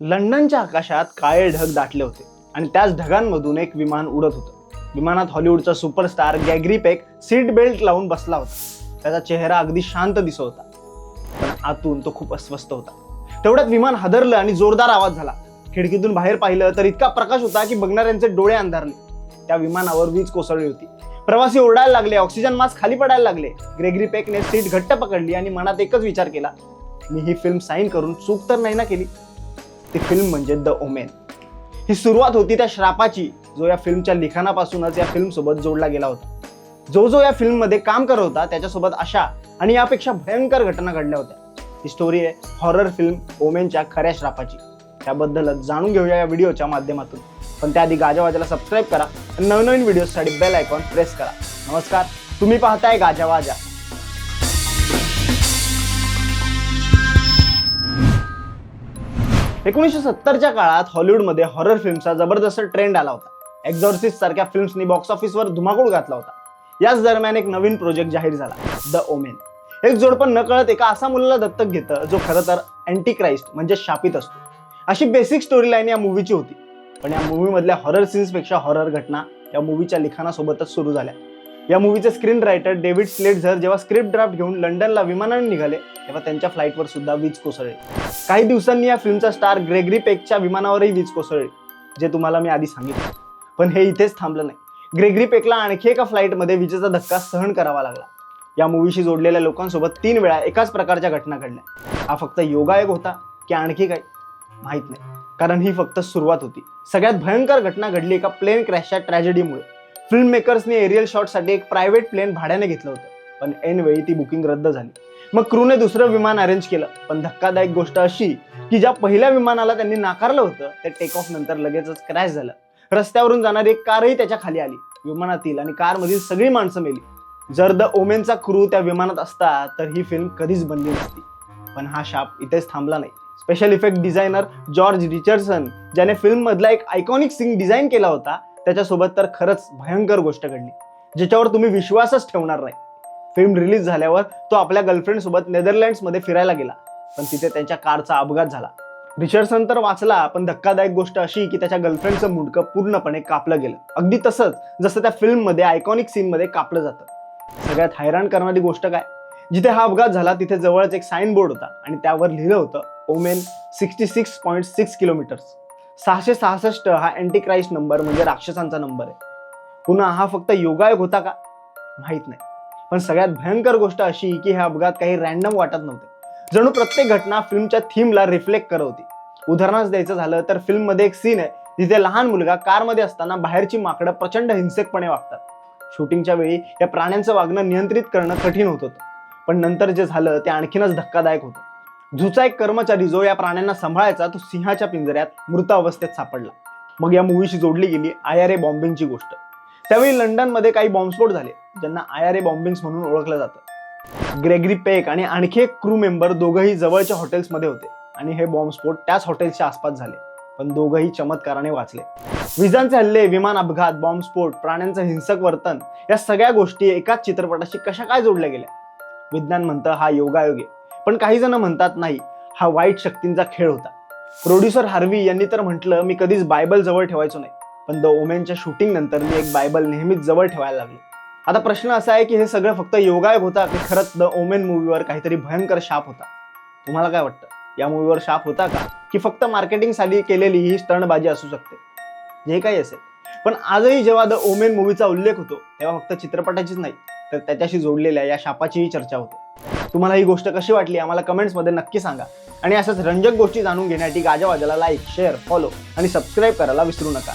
लंडनच्या आकाशात काळे ढग दाटले होते आणि त्याच ढगांमधून एक विमान उडत होतं. विमानात हॉलिवूडचा superstar Gregory Peck seat belt लावून बसला होता. त्याचा चेहरा अगदी शांत दिसत होता. पण आतून तो खूप अस्वस्थ होता. तेवढ्यात विमान हादरलं आणि जोरदार आवाज झाला. खिडकीतून बाहेर पाहिलं तर इतका प्रकाश होता की बघणाऱ्यांचे डोळे अंधारले. त्या विमानावर वीज कोसळली होती. प्रवासी ओरडायला लागले ऑक्सिजन मास्क खाली पडायला लागले. ग्रेगरी पेकने सीट घट्ट पकडली आणि मनात एकच विचार केला. मी ही फिल्म साईन करून चूक तर नाही ना केली? ती फिल्म म्हणजे द ओमेन ही सुरुवात होती त्या श्रापाची जो या फिल्मच्या लिखाणापासूनच या फिल्मसोबत जोडला गेला होता. जो जो या फिल्ममध्ये काम करत होता त्याच्यासोबत अशा आणि यापेक्षा भयंकर घटना घडल्या होत्या. ही स्टोरी आहे हॉरर फिल्म ओमेनच्या खऱ्या श्रापाची. त्याबद्दलच जाणून घेऊया या व्हिडिओच्या माध्यमातून. पण त्याआधी गाजावाजाला सबस्क्राईब करा आणि नवनवीन व्हिडिओसाठी बेल आयकॉन प्रेस करा. नमस्कार तुम्ही पाहताय गाजावाजा. एकोणीसशे सत्तरच्या काळात हॉलिवूडमध्ये हॉरर फिल्मचा जबरदस्त ट्रेंड आला होता. एक्झॉर्सिस्ट सारख्या फिल्म्सनी बॉक्स ऑफिसवर धुमाकूळ घातला होता. याच दरम्यान एक नवीन प्रोजेक्ट जाहीर झाला द ओमेन एक जोडपण नकळत एका असा मुलाला दत्तक घेतं जो खरं तर अँटी क्राइस्ट म्हणजे शापित असतो. अशी बेसिक स्टोरी लाईन या मूवीची होती. पण या मूवीमधल्या हॉरर सीन्सपेक्षा हॉरर घटना या मूवीच्या लिखाणासोबतच सुरू झाल्या. या मूवीचे स्क्रीन रायटर डेव्हिड स्लेटझर जेव्हा स्क्रिप्ट ड्राफ्ट घेऊन लंडनला विमानाने निघाले तेव्हा त्यांच्या फ्लाईटवर सुद्धा वीज कोसळली. काही दिवसांनी या फिल्मचा स्टार ग्रेगरी पेकच्या विमानावरही वीज कोसळली जे तुम्हाला मी आधी सांगितलं. पण हे इथेच थांबलं नाही. ग्रेगरी पेकला आणखी एका फ्लाईटमध्ये विजेचा धक्का सहन करावा लागला. या मूवीशी जोडलेल्या लोकांसोबत तीन वेळा एकाच प्रकारच्या घटना घडल्या. हा फक्त योगायोग होता की आणखी काही? माहीत नाही. कारण ही फक्त सुरुवात होती. सगळ्यात भयंकर घटना घडली एका प्लेन क्रॅशच्या ट्रॅजेडीमुळे फिल्म मेकर्सने एरियल शॉटसाठी एक प्रायव्हेट प्लेन भाड्याने घेतलं होतं. पण ऐन वेळी ती बुकिंग रद्द झाली. मग क्रूने दुसरं विमान अरेंज केलं. पण धक्कादायक गोष्ट अशी की ज्या पहिल्या विमानाला त्यांनी नाकारलं होतं ते टेक ऑफ नंतर लगेचच क्रॅश झालं. रस्त्यावरून जाणारी एक कारही त्याच्याखाली आली. विमानातील आणि कारमधील सगळी माणसं मेली. जर द ओमेनचा क्रू त्या विमानात असता तर ही फिल्म कधीच बनली नसती. पण हा शाप इथेच थांबला नाही. Special effect designer George Richardson ज्याने फिल्ममधला एक आयकॉनिक सीन डिझाईन केला होता त्याच्यासोबत तर खरंच भयंकर गोष्ट घडली ज्याच्यावर तुम्ही विश्वासच ठेवणार नाही. फिल्म रिलीज झाल्यावर तो आपल्या गर्लफ्रेंड सोबत नेदरलँड्समध्ये फिरायला गेला पण तिथे त्यांच्या कारचा अपघात झाला. रिचर्डसन तर वाचला पण धक्कादायक गोष्ट अशी की त्याच्या गर्लफ्रेंडचं मुडकं पूर्णपणे कापलं गेलं. अगदी तसंच जसं त्या फिल्ममध्ये आयकॉनिक सीनमध्ये कापलं जातं. सगळ्यात हैराण करणारी गोष्ट काय? जिथे हा अपघात झाला तिथे जवळच एक साईन बोर्ड होता आणि त्यावर लिहिलं होतं Omen sixty six point six kilometers सहाशे सहासष्ट हा अँटी क्राईस्ट नंबर म्हणजे राक्षसांचा नंबर आहे. पुन्हा हा फक्त योगायोग होता का? माहीत नाही. पण सगळ्यात भयंकर गोष्ट अशी की हे अपघात काही रॅन्डम वाटत नव्हते. जणू प्रत्येक घटना फिल्मच्या थीमला रिफ्लेक्ट करवते उदाहरणच उदाहरणार्थ द्यायचं झालं तर फिल्ममध्ये एक सीन आहे. जिथे लहान मुलगा कारमध्ये असताना बाहेरची माकडं प्रचंड हिंसकपणे वागतात. शूटिंगच्या वेळी या प्राण्यांचं वागणं नियंत्रित करणं कठीण होत होतं. पण नंतर जे झालं ते आणखीनच धक्कादायक होतं. झूचा एक कर्मचारी जो या प्राण्यांना सांभाळायचा तो सिंहाच्या पिंजऱ्यात मृत अवस्थेत सापडला. मग या मूवीशी जोडली गेली आय आर ए बॉम्बिंगची गोष्ट. त्यावेळी लंडनमध्ये काही बॉम्बस्फोट झाले ज्यांना आय आर ए बॉम्बिंग्स म्हणून ओळखलं जातं. ग्रेगरी पेक आणि आणखी एक क्रू मेंबर दोघंही जवळच्या हॉटेल्समध्ये होते आणि हे बॉम्बस्फोट त्याच हॉटेल्सच्या आसपास झाले पण दोघंही चमत्काराने वाचले. विजांचे हल्ले विमान अपघात बॉम्बस्फोट प्राण्यांचं हिंसक वर्तन या सगळ्या गोष्टी एकाच चित्रपटाशी कशा काय जोडल्या गेल्या? विज्ञान म्हणतं हा योगायोग आहे. पण काही जण म्हणतात नाही हा वाईट शक्तींचा खेळ होता. प्रोड्युसर हार्वी यांनी तर म्हटलं मी कधीच बायबल जवळ ठेवायचो नाही पण द ओमेनच्या शूटिंग नंतर मी एक बायबल नेहमीच जवळ ठेवायला लागलो. आता प्रश्न असा आहे की हे सगळं फक्त योगायोग होता की खरंच द ओमेन मूवीवर काहीतरी भयंकर शाप होता? तुम्हाला काय वाटतं? या मूवीवर शाप होता का? की फक्त मार्केटिंगसाठी केलेली ही स्टणबाजी असू शकते? जे काही असेल. पण आजही जेव्हा द ओमेन मूवीचा उल्लेख होतो तेव्हा फक्त चित्रपटाचीच नाही तर त्याच्याशी जोडलेल्या या शापाचीही चर्चा होते. तुम्हाला ही गोष्ट कशी वाटली आम्हाला कमेंट्समध्ये नक्की सांगा. आणि अशाच रंजक गोष्टी जाणून घेण्यासाठी गाजावाजाला लाईक शेअर फॉलो आणि सबस्क्राईब करायला विसरू नका.